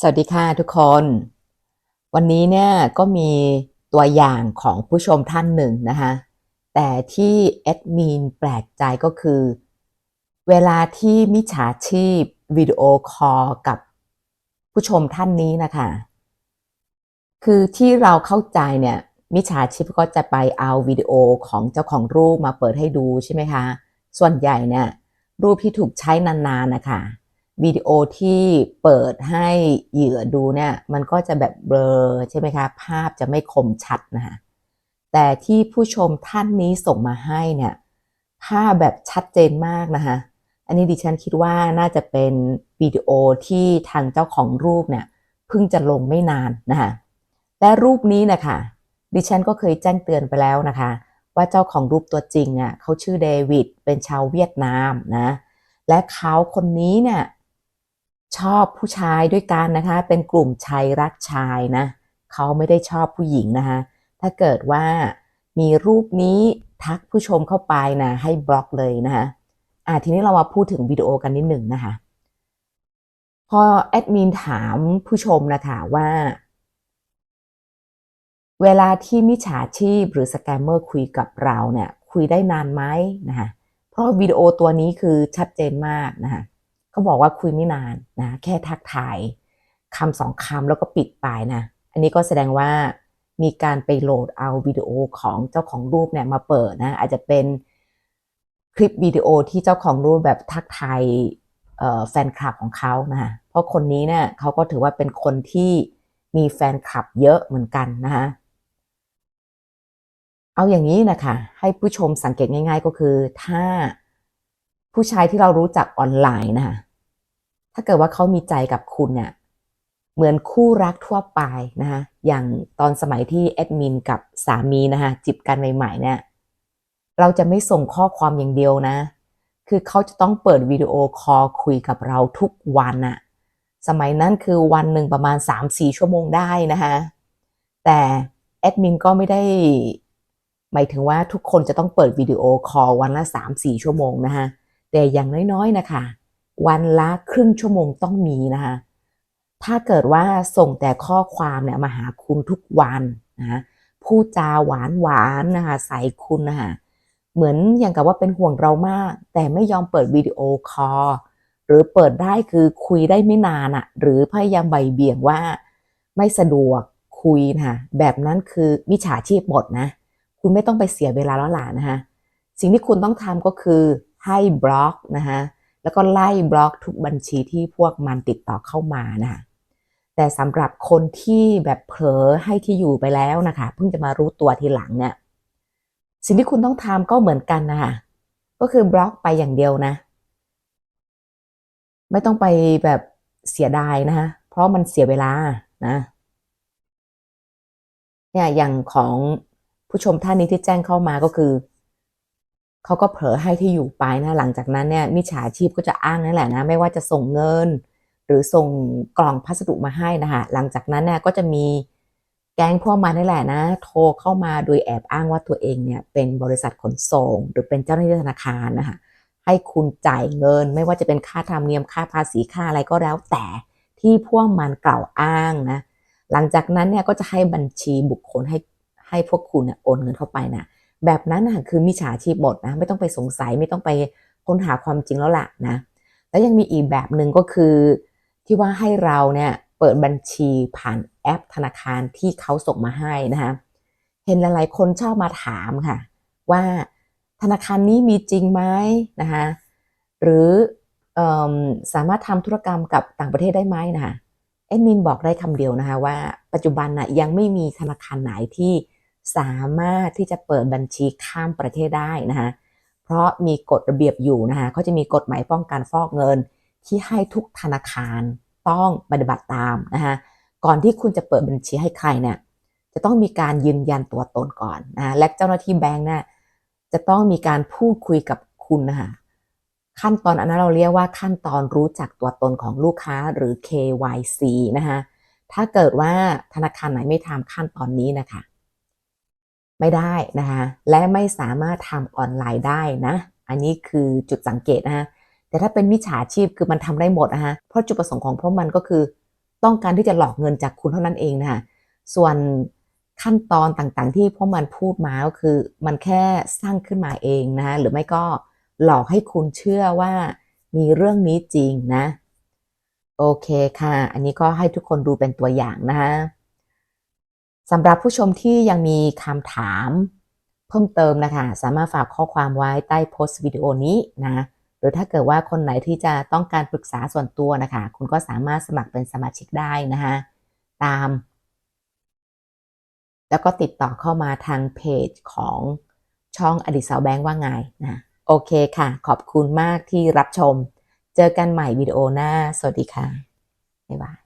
สวัสดีค่ะทุกคน วันนี้เนี่ยก็มีตัวอย่างของผู้ชมท่านหนึ่งนะคะแต่ที่แอดมินแปลกใจก็คือ เวลาที่มิจฉาชีพวิดีโอคอลกับผู้ชมท่านนี้นะคะคือที่เราเข้าใจเนี่ยมิจฉาชีพก็จะไปเอาวิดีโอของเจ้าของรูปมาเปิดให้ดูใช่ไหมคะ ส่วนใหญ่เนี่ยรูปที่ถูกใช้นานๆนะคะ วิดีโอที่เปิดให้เหยื่อดูเนี่ยมันก็จะแบบเบลอใช่ไหมคะ ภาพจะไม่คมชัดนะคะแต่ที่ผู้ชมท่านนี้ส่งมาให้เนี่ยภาพแบบชัดเจนมากนะคะอันนี้ดิฉันคิดว่าน่าจะเป็นวิดีโอที่ทางเจ้าของรูปเนี่ยเพิ่งจะลงไม่นานนะคะและรูปนี้นะคะดิฉันก็เคยแจ้งเตือนไปแล้วนะคะ ว่าเจ้าของรูปตัวจริงอะเขาชื่อเดวิดเป็นชาวเวียดนามนะและเขาคนนี้เนี่ย ชอบผู้ชายด้วยกันนะคะ เป็นกลุ่มชายรักชายนะเขาไม่ได้ชอบผู้หญิงนะคะ ถ้าเกิดว่ามีรูปนี้ทักผู้ชมเข้าไปนะให้บล็อกเลยนะคะอ่าทีนี้เรามาพูดถึงวิดีโอกันนิดหนึ่งนะคะ พอแอดมินถามผู้ชมนะคะว่า เวลาที่มิจฉาชีพหรือสแกมเมอร์คุยกับเราเนี่ยคุยได้นานไหมนะคะเพราะวิดีโอตัวนี้คือชัดเจนมากนะคะ เขาบอกว่าคุยไม่นานนะแค่ทักทายคำสองคำแล้วก็ปิดไปนะ อันนี้ก็แสดงว่ามีการไปโหลดเอาวิดีโอของเจ้าของรูปเนี่ยมาเปิดนะ อาจจะเป็นคลิปวิดีโอที่เจ้าของรูปแบบทักทายแฟนคลับของเขานะเพราะคนนี้เนี่ยเขาก็ถือว่าเป็นคนที่มีแฟนคลับเยอะเหมือนกันนะคะเอาอย่างนี้นะคะให้ผู้ชมสังเกตง่าย ๆ ก็คือถ้าผู้ชายที่เรารู้จักออนไลน์นะคะ ถ้าเกิดว่าเขามีใจกับคุณเนี่ยเหมือนคู่รักทั่วไปนะคะอย่างตอนสมัยที่แอดมินกับสามีนะคะจีบกันใหม่ๆเนี่ยเราจะไม่ส่งข้อความอย่างเดียวนะ คือเขาจะต้องเปิดวิดีโอคอลคุยกับเราทุกวันอะสมัยนั้นคือวันหนึ่งประมาณ 3-4 ชั่วโมงได้นะคะแต่แอดมินก็ไม่ได้ หมายถึงว่าทุกคนจะต้องเปิดวิดีโอคอลวันละ 3-4 ชั่วโมงนะคะแต่อย่างน้อยๆนะคะ วันละครึ่งชั่วโมงต้องมีนะคะ ถ้าเกิดว่าส่งแต่ข้อความเนี่ยมาหาคุณทุกวันนะพูดจาหวานหวานนะคะใส่คุณนะคะเหมือนอย่างกับว่าเป็นห่วงเรามาก แต่ไม่ยอมเปิดวิดีโอคอลหรือเปิดได้คือคุยได้ไม่นานอะ่ะหรือพยายามใบเบี่ยงว่า ไม่สะดวกคุยนะคะแบบนั้นคือมิจฉาชีพหมดนะ คุณไม่ต้องไปเสียเวลาแล้วล่ะนะคะสิ่งที่คุณต้องทำก็คือให้บล็อกนะคะ แล้วก็ไล่บล็อกทุกบัญชีที่พวกมันติดต่อเข้ามานะคะแต่สำหรับคนที่แบบเผลอให้ที่อยู่ไปแล้วนะคะเพิ่งจะมารู้ตัวทีหลังเนี่ยสิ่งที่คุณต้องทำก็เหมือนกันนะคะก็คือบล็อกไปอย่างเดียวนะ ไม่ต้องไปแบบเสียดายนะคะเพราะมันเสียเวลานะเนี่ยอย่างของผู้ชมท่านนี้ที่แจ้งเข้ามาก็คือ เขาก็เผลอให้ที่อยู่ไปนะหลังจากนั้นเนี่ยมิจฉาชีพก็จะอ้างนั่นแหละนะไม่ว่าจะส่งเงิน หรือส่งกล่องพัสดุมาให้นะคะหลังจากนั้นเนี่ยก็จะมีแก๊งพวกมันนี่แหละนะ โทรเข้ามาโดยแอบอ้างว่าตัวเองเนี่ยเป็นบริษัทขนส่ง หรือเป็นเจ้าหน้าที่ธนาคารนะคะให้คุณจ่ายเงิน ไม่ว่าจะเป็นค่าธรรมเนียมค่าภาษีค่าอะไรก็แล้วแต่ที่พวกมันกล่าวอ้างนะ หลังจากนั้นเนี่ยก็จะให้บัญชีบุคคลให้ให้พวกคุณเนี่ยโอนเงินเข้าไปนะ แบบนั้นนะคือมิจฉาชีพหมดนะไม่ต้องไปสงสัยไม่ต้องไปค้นหาความจริงแล้วล่ะนะแล้วยังมีอีกแบบหนึ่งก็คือที่ว่าให้เราเนี่ยเปิดบัญชีผ่านแอปธนาคารที่เขาส่งมาให้นะคะเห็นหลายๆ คนชอบมาถามค่ะ ว่าธนาคารนี้มีจริงไหมนะคะหรืออสามารถทำธุรกรรมกับต่างประเทศได้ไหมนะคะแอดมินบอกได้คำเดียวนะคะว่าปัจจุบันนะ่ะยังไม่มีธนาคารไหนที่ สามารถที่จะเปิดบัญชีข้ามประเทศได้นะคะเพราะมีกฎระเบียบอยู่นะคะเขาจะมีกฎหมายป้องกันฟอกเงิน ที่ให้ทุกธนาคารต้องปฏิบัติตามนะคะก่อนที่คุณจะเปิดบัญชีให้ใครเนี่ยจะต้องมีการยืนยันตัวตนก่อนนะและเจ้าหน้าที่แบงค์เนี่ยจะต้องมีการพูดคุยกับคุณนะคะขั้นตอนอันนั้นเราเรียกว่าขั้นตอนรู้จักตัวตนของลูกค้าหรือ KYC นะคะถ้าเกิดว่าธนาคารไหนไม่ทำขั้นตอนนี้นะคะ ไม่ได้นะคะและไม่สามารถทำออนไลน์ได้นะ อันนี้คือจุดสังเกตนะคะแต่ถ้าเป็นมิจฉาชีพคือมันทำได้หมดนะคะเพราะจุดประสงค์ของพวกมันก็คือ ต้องการที่จะหลอกเงินจากคุณเท่านั้นเองนะคะส่วนขั้นตอนต่างๆ ที่พวกมันพูดมาก็คือ มันแค่สร้างขึ้นมาเองนะะหรือไม่ก็หลอกให้คุณเชื่อว่ามีเรื่องนี้จริงนะ โอเคค่ะ อันนี้ก็ให้ทุกคนดูเป็นตัวอย่างนะคะ สำหรับผู้ชมที่ยังมีคำถามเพิ่มเติมนะคะ สามารถฝากข้อความไว้ใต้โพสต์วิดีโอนี้นะหรือถ้าเกิดว่าคนไหนที่จะต้องการปรึกษาส่วนตัวนะคะ คุณก็สามารถสมัครเป็นสมาชิกได้นะคะตาม แล้วก็ติดต่อเข้ามาทางเพจของช่องอดีตสาวแบงค์ว่าไงนะโอเคค่ะ ขอบคุณมากที่รับชม เจอกันใหม่วิดีโอหน้า สวัสดีค่ะ บ๊ายบาย